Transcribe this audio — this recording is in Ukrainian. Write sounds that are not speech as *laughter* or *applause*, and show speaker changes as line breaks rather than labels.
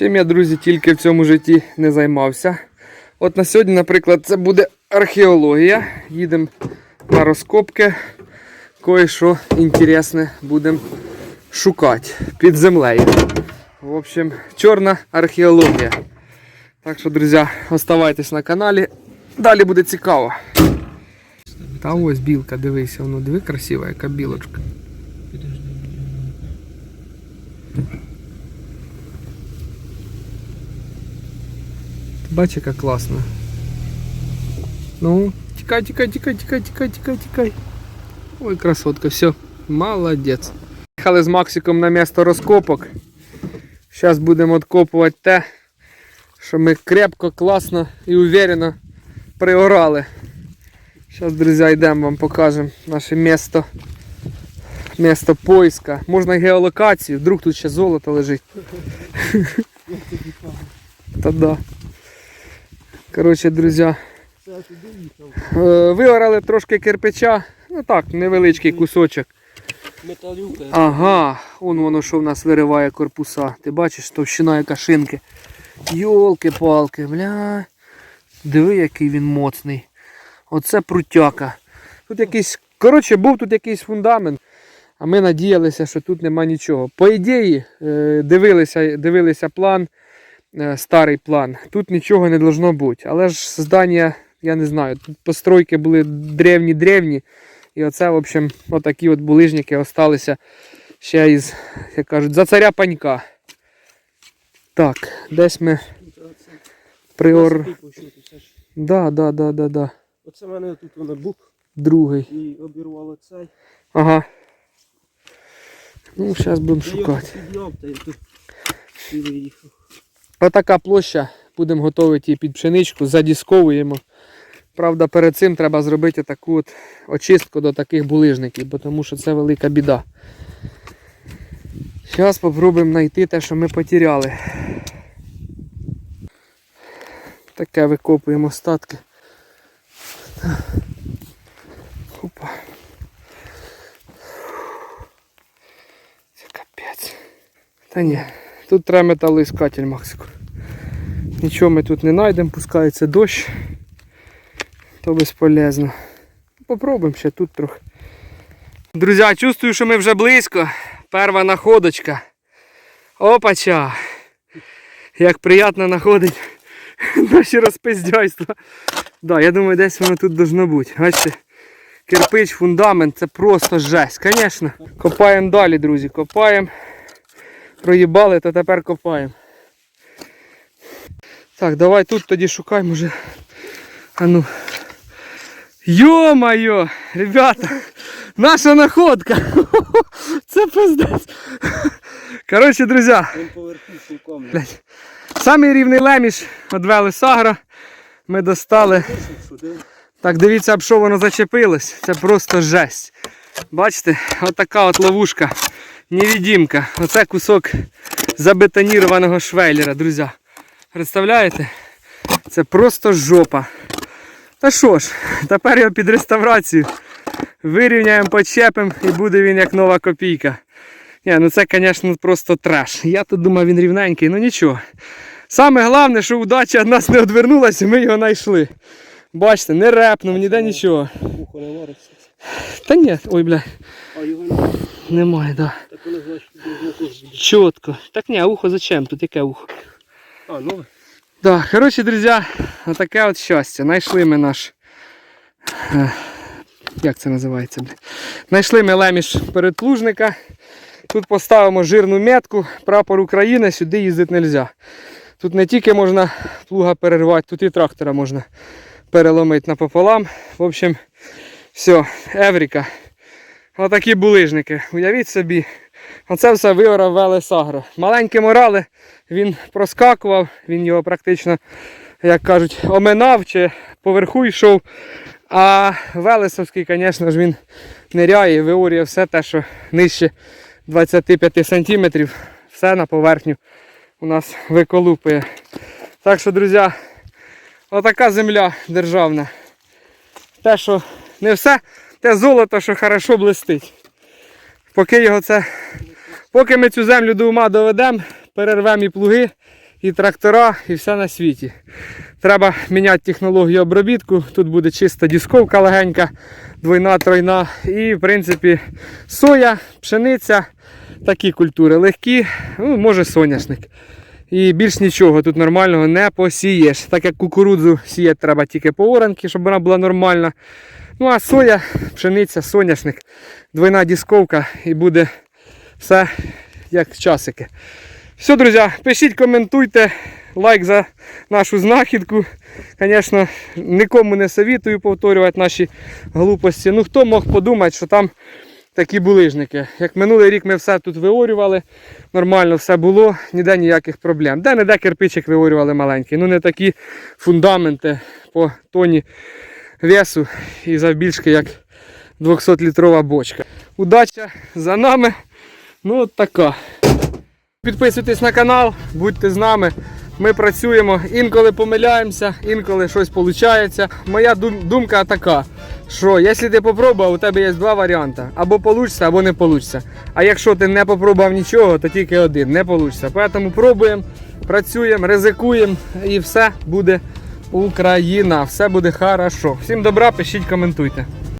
Чим я, друзі, тільки в цьому житті не займався. От на сьогодні, наприклад, це буде археологія. Їдемо на розкопки. Кое-що інтересне будемо шукати під землею. В общем, чорна археологія. Так що, друзі, оставайтесь на каналі. Далі буде цікаво. Та ось білка, дивися, воно диви красива, яка білочка. Бач, яка класна. Ну, тікай, тікай, тікай, тікай, тікай, тікай, тікай. Ой, красотка, все, молодець. Їхали з Максиком на місто розкопок. Зараз будемо відкопувати те, що ми крепко, класно і уверенно приорали. Зараз, друзі, йдемо вам покажемо наше місто. Місто поиска. Можна геолокацію, вдруг тут ще золото лежить. *laughs* Та да. Коротше, друзі, е, виорали трошки кирпича. Ну так, невеличкий кусочок.
Металюка.
Ага, он воно що в нас вириває корпуса. Ти бачиш, товщина яка шинки. Йолки-палки, бля. Диви, який він моцний. Оце прутяка. Тут якийсь. Коротше, був тут якийсь фундамент, а ми надіялися, що тут нема нічого. По ідеї, е, дивилися, дивилися план, старий план. Тут нічого не должно бути. Але ж здання, я не знаю, тут постройки були древні-древні. І оце, в общем, отакі от булижники осталися ще із, як кажуть, за царя панька. Так, десь ми приор. Да, да, да, да, да.
Оце в мене тут воно бук
Другий.
і обірвало цей.
Ага. Ну, зараз будемо шукати.
підняв, та я тут виїхав.
Отака площа. Будемо готувати її під пшеничку, задісковуємо. Правда, перед цим треба зробити таку от очистку до таких булижників, бо тому що це велика біда. Зараз спробуємо знайти те, що ми потеряли. Таке викопуємо остатки. Опа. Це капець. Та ні, тут треба металоіскатель, Максику. Нічого ми тут не знайдемо, пускається дощ, то безполезно. Попробуємо ще тут трохи. Друзі, чувствую, що ми вже близько. Перша находочка. Опача! Як приємно знаходить *laughs* наші розпиздяйства. Да, я думаю, десь воно тут должно бути. Бачите, кирпич, фундамент, це просто жесть. Звісно. Копаємо далі, друзі. Копаємо. Проїбали, то тепер копаємо. Так, давай тут тоді шукаємо вже. А ну. Йо-моє! Ребята! Наша находка! *laughs* Це пиздець! Коротше, друзі, самий рівний леміш відвели з агро. Ми достали. Так, дивіться, об що воно зачепилось. Це просто жесть. Бачите, отака от ловушка. Невідімка. Оце кусок забетонірованого швейлера, друзі. Представляєте? Це просто жопа. Та що ж, тепер його під реставрацію. Вирівняємо, почепимо і буде він як нова копійка. Ні, ну це, звісно, просто треш. Я тут думав, він рівненький, ну нічого. Саме головне, що удача від нас не одвернулася, ми його знайшли. Бачите, не репнув, ніде нічого. Та ні, ой, бля,
А його немає.
немає, да.
Так воно значить.
Чітко. Так ні, а ухо зачем? Тут яке ухо?
А, ну.
Да, коротше, друзі, отаке от щастя. Знайшли ми наш. е, Як це називається? бля? Знайшли ми леміш передплужника. Тут поставимо жирну метку, прапор України, сюди їздити не можна. Тут не тільки можна плуга перервати, тут і трактора можна переломити напополам. В общем, все, Евріка. Отакі булижники. Уявіть собі. Оце все виорав Велес Агро. Маленькі морали, він проскакував, він його практично, як кажуть, оминав чи поверху йшов. А Велесовський, звісно ж, він ниряє і виорює все те, що нижче 25 см, все на поверхню у нас виколупує. Так що, друзі, отака земля державна. Те, що не все, те золото, що хорошо блистить. Поки його це. Поки ми цю землю до ума доведемо, перервемо і плуги і трактора, і все на світі. Треба міняти технологію обробітку. Тут буде чиста дісковка легенька, двойна, тройна. І, в принципі, соя, пшениця, такі культури легкі, ну, може соняшник. І більш нічого тут нормального не посієш. Так як кукурудзу сіяти треба тільки по оранки, щоб вона була нормальна. Ну а соя, пшениця, соняшник, двойна дісковка і буде все як часики. Все, друзі, пишіть, коментуйте, лайк за нашу знахідку. Звісно, нікому не советую повторювати наші глупості. Ну хто мог подумати, що там такі булижники. Як минулий рік ми все тут виорювали, нормально все було, ніде ніяких проблем. Де не де кирпичик виорювали маленький. Ну не такі фундаменти по тоні весу і завбільшки, як 200-літрова бочка. Удача за нами. Ну от така. Підписуйтесь на канал, будьте з нами. Ми працюємо, інколи помиляємося, інколи щось виходить. Моя думка така, що якщо ти попробував, у тебе є два варіанти. Або вийде, або не вийде. А якщо ти не попробував нічого, то тільки один не вийде. Тому пробуємо, працюємо, ризикуємо і все буде Україна. Все буде хорошо. Всім добра, пишіть, коментуйте.